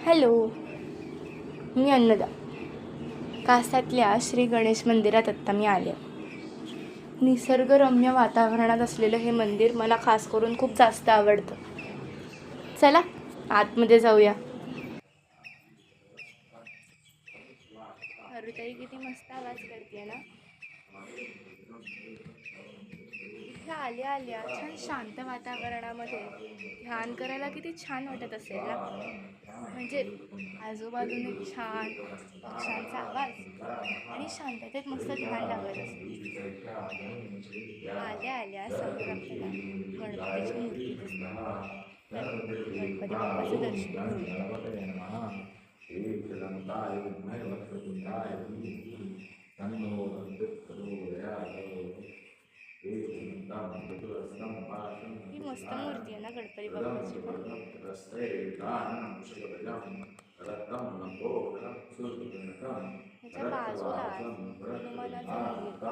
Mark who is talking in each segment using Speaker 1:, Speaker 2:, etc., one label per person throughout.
Speaker 1: Hello मी अन्नदा. कासातल्या श्री गणेश मंदिरात आत्ता मी आले. निसर्गरम्य वातावरणात असलेलं हे मंदिर मला खास करून खूप जास्त आवडतं. चला आतमध्ये जाऊया. अरुताई किती मस्त आवाज करते ना. इथे आल्या आल्या छान शांत वातावरणामध्ये ध्यान करायला किती छान वाटत असेल ना? म्हणजे आजूबाजूने छान पक्ष्यांचा आवाज आणि शांततेत मस्त ध्यान लागत असेल आल्या आल्या समोर आपल्याला गणपतीची मूर्ती दिसते. गणपती बाप्पाचं दर्शन घेऊया ही मस्त मूर्ती आहे ना गणपती बाप्पाची ह्याच्या बाजूला हनुमानाचं मंदिर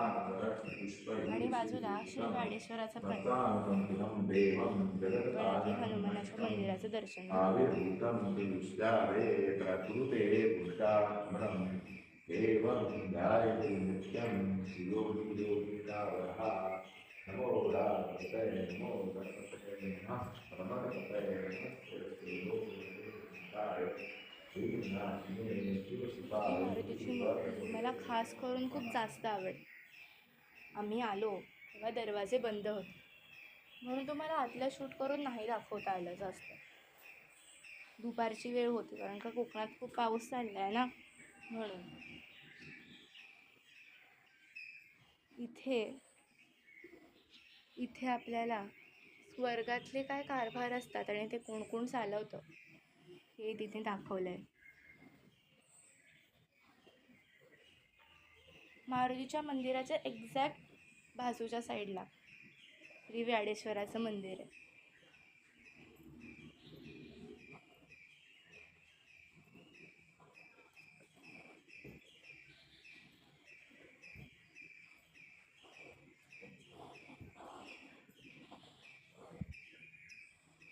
Speaker 1: आणि बाजूला श्री वाडेश्वराचं पण हनुमानाच्या मंदिराचं दर्शन
Speaker 2: एवं नित्यं नमो नमो नमः
Speaker 1: ही मला खास करून खूप जास्त आवडते आम्ही आलो तेव्हा दरवाजे बंद होते म्हणून तुम्हाला आतलं शूट करून नाही दाखवता आलं जास्त दुपारची वेळ होती कारण का कोकणात खूप पाऊस चालला आहे ना म्हणून इथे इथे आपल्याला स्वर्गातले काय कारभार असतात आणि ते कोण कोण चालवतं हे तिथे दाखवलं आहे मारुतीच्या मंदिराच्या एक्झॅक्ट बाजूच्या साईडला श्री व्याडेश्वराचं मंदिर आहे.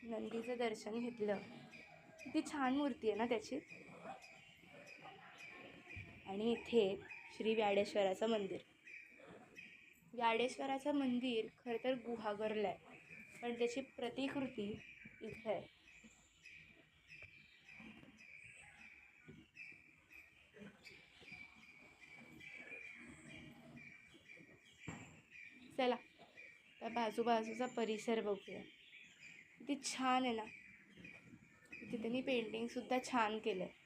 Speaker 1: नंदीचं दर्शन घेतलं. किती छान मूर्ती आहे ना त्याची. आणि इथे श्री व्याडेश्वराचं मंदिर. व्याडेश्वराचं मंदिर खरं तर गुहागरलं आहे. पण त्याची प्रतिकृती इथे आहे. चला त्या बाजूबाजूचा परिसर बघूया. किती छान आहे ना. इथे त्यांनी पेंटिंगसुद्धा छान केलं आहे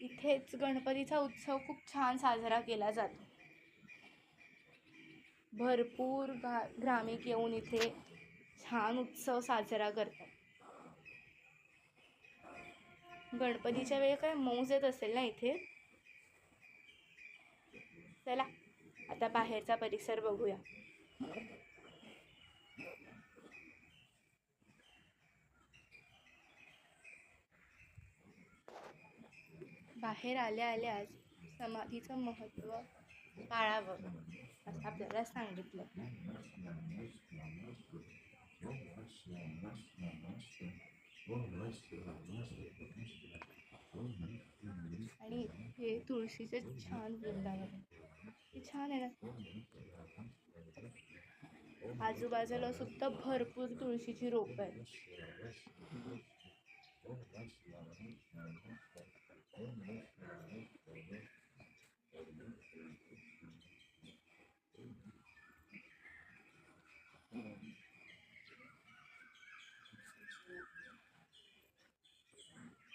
Speaker 1: इथेच गणपतीचा उत्सव खूप छान साजरा केला जातो. भरपूर गा ग्रामिक येऊन इथे छान उत्सव साजरा करतात. गणपतीच्या वेळी काय मौज येत असेल ना इथे? चला आता बाहेरचा परिसर बघूया. बाहेर आल्या आल्याच समाधीचं महत्त्व पाळावं असं आपल्याला सांगितलं. आणि हे तुळशीचे छान वृंदावन. छान आहे ना. आजूबाजूला सुद्धा भरपूर तुळशीची रोप आहेत.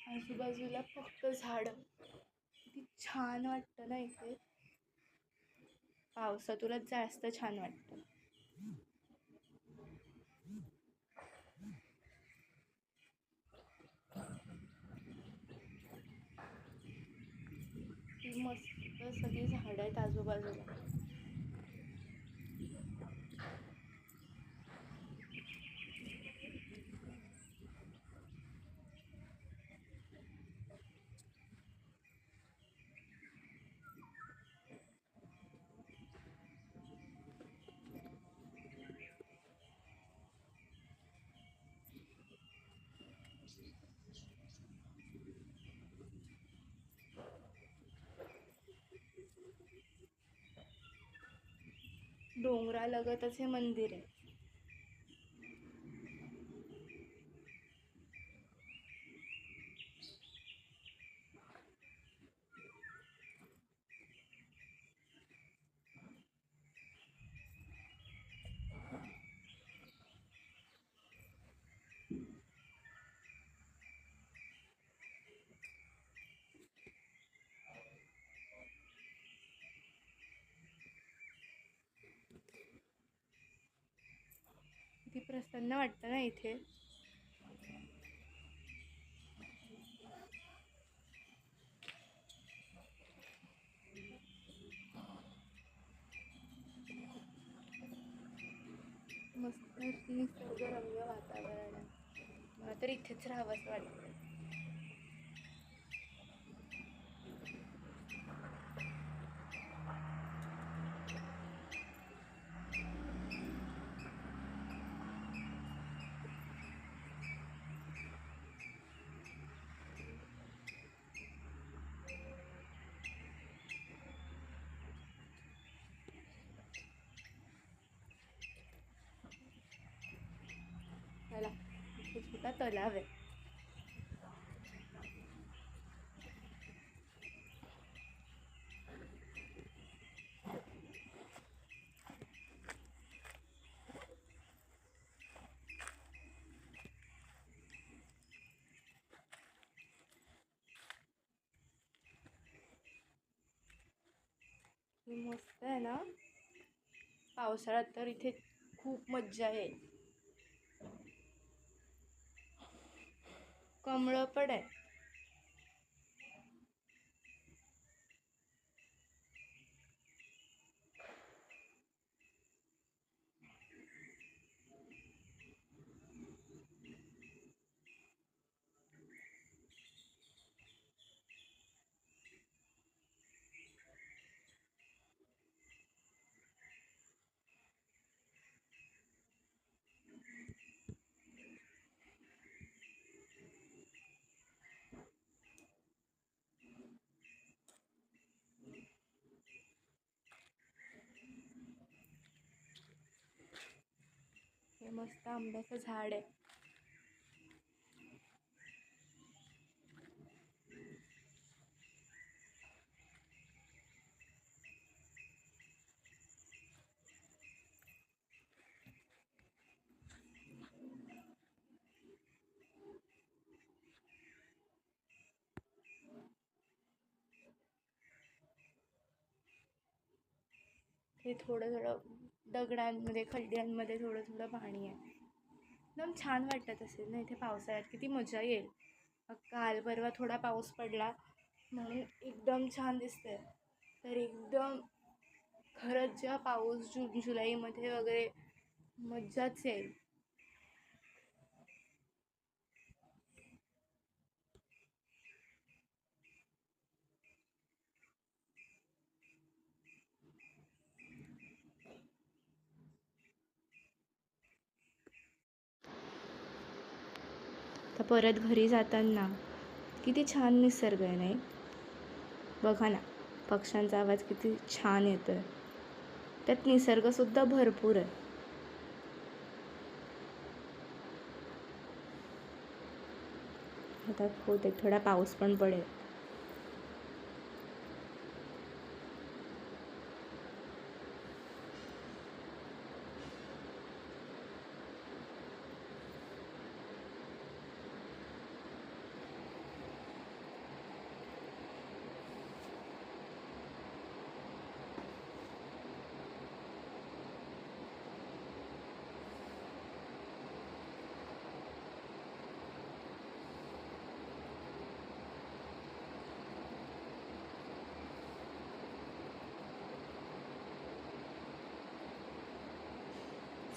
Speaker 1: आजूबाजूला फक्त झाड. किती छान वाटतं ना इथे. पावसातूनच जास्त छान वाटतं. मस्त सगळी झाडं आहेत आजूबाजूला. डोंगरालगतच हे मंदिर आहे. प्रसन्न वाटतं ना इथे. मस्त निसर्गरम्य वातावरण. आहे मला तर इथेच राहावंसं वाटतं चला इथे छोटा तलाव आहे. मस्त आहे ना. पावसाळ्यात तर इथे खूप मज्जा आहे. कमळं पण आहे मस्त आंब्याचं झाड आहे. हे थोडं थोडं दगडांमध्ये खड्ड्यांमध्ये थोडं थोडं पाणी आहे. एकदम छान वाटत असेल ना इथे पावसाळ्यात. किती मजा येईल. काल परवा थोडा पाऊस पडला म्हणून एकदम छान दिसतंय. तर एकदम खरंच जेव्हा पाऊस जून जुलैमध्ये वगैरे मज्जाच येईल. आता परत घरी जाताना किती छान निसर्ग आहे नाही? बघा ना पक्ष्यांचा आवाज किती छान येतो आहे त्यात निसर्गसुद्धा भरपूर आहे. आता होते थोडा पाऊस पण पडेल.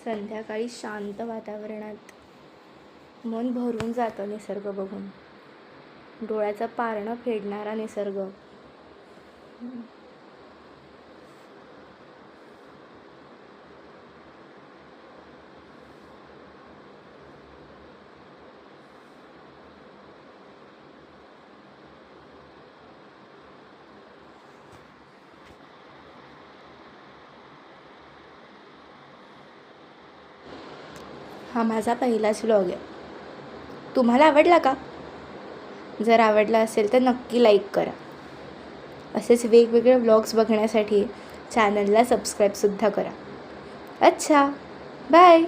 Speaker 1: संध्याकाळी शांत वातावरणात मन भरून जातं निसर्ग बघून. डोळ्याचं पारणं फेडणारा निसर्ग. हा माझा पहिलाच व्लॉग आहे. तुम्हाला आवडला का? जर आवडला असेल तर नक्की लाईक करा. असेच वेगवेगळे व्लॉग्स बघण्यासाठी चॅनलला सबस्क्राईबसुद्धा करा. अच्छा बाय